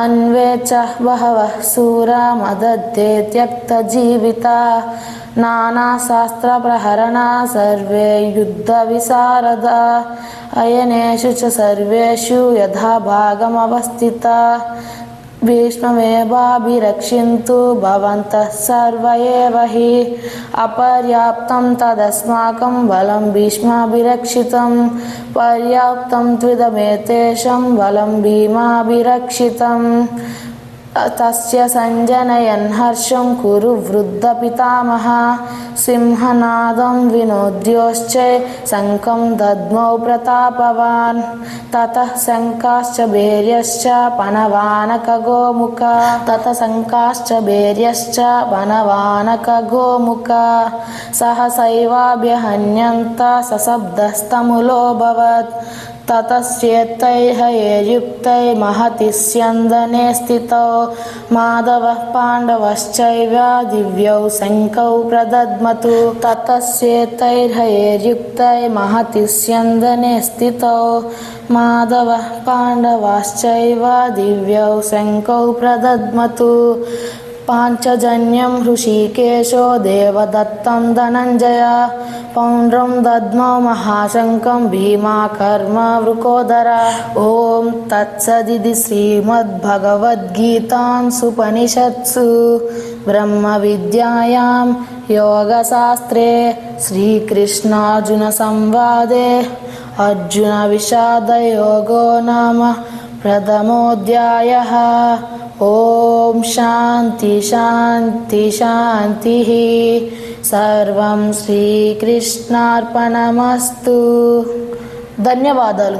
अन्वे च बहवः सूरा मदद्दे त्यक्तजीविता नानाशास्त्रप्रहरणा सर्वे युद्धविशारदा। अयनेषु च सर्वेषु यथा भागमवस्थिता भीष्ममेवाभिरक्षन्तु भवन्तः सर्व एव हि अपर्याप्तं तदस्माकं बलं भीष्माभिरक्षितं पर्याप्तं त्विदमेतेषं बलं भीमाभिरक्षितम् तस्य सञ्जनयन् हर्षं कुरु वृद्धपितामह। सिंहनादं विनोद्योश्च शङ्खं दद्मौ प्रतापवान्। ततः शङ्काश्च भैर्यश्च पनवानकगोमुखा। ततः शङ्काश्च भैर्यश्च पनवानकगोमुखा। सहसैवाभ्यहन्यन्त सशब्दस्तमुलोऽभवत् ततश्चेत्तैर्हयैर्युक्तै महति स्यन्दने स्थितौ माधवः पाण्डवश्चैव दिव्यौ शङ्कौ प्रदद्मतु। ततश्चेत्तैर्हयैर्युक्तै महति स्यन्दने स्थितौ माधवः पाण्डवाश्चैव दिव्यौ शङ्कौ प्रदद्मतु पाञ्चजन्यं हृषीकेशो देवदत्तं धनञ्जय पौण्ड्रं दद्मौ महाशङ्कं भीमाकर्म वृकोदर। ॐ तत्सदिति श्रीमद्भगवद्गीतांसुपनिषत्सु ब्रह्मविद्यायां योगशास्त्रे श्रीकृष्णार्जुनसंवादे। अर्जुनविषादयोगो नाम प्रथमोऽध्यायः ॐ शान्ति शान्ति शान्तिः సర్వం శ్రీకృష్ణార్పణమస్తు ధన్యవాదాలు